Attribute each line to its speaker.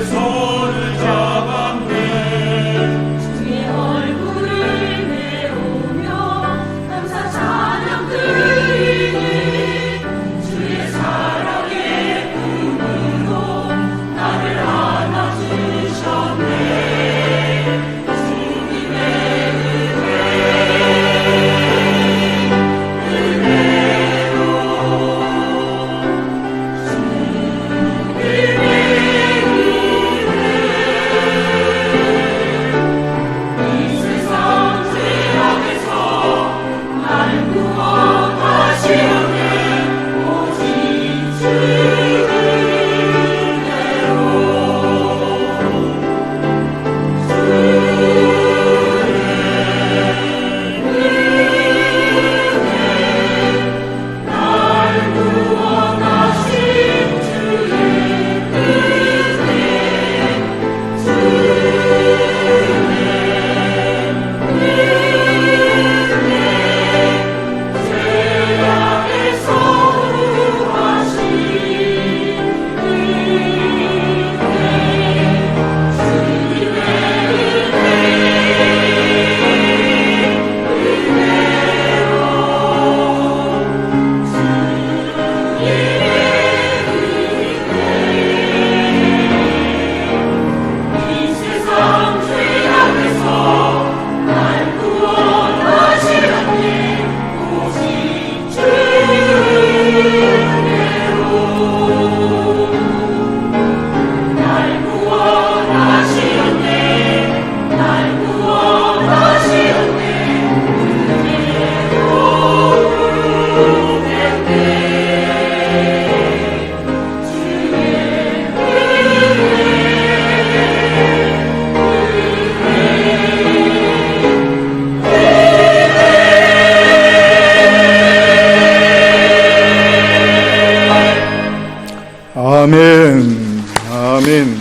Speaker 1: exalt. 아멘. 아멘.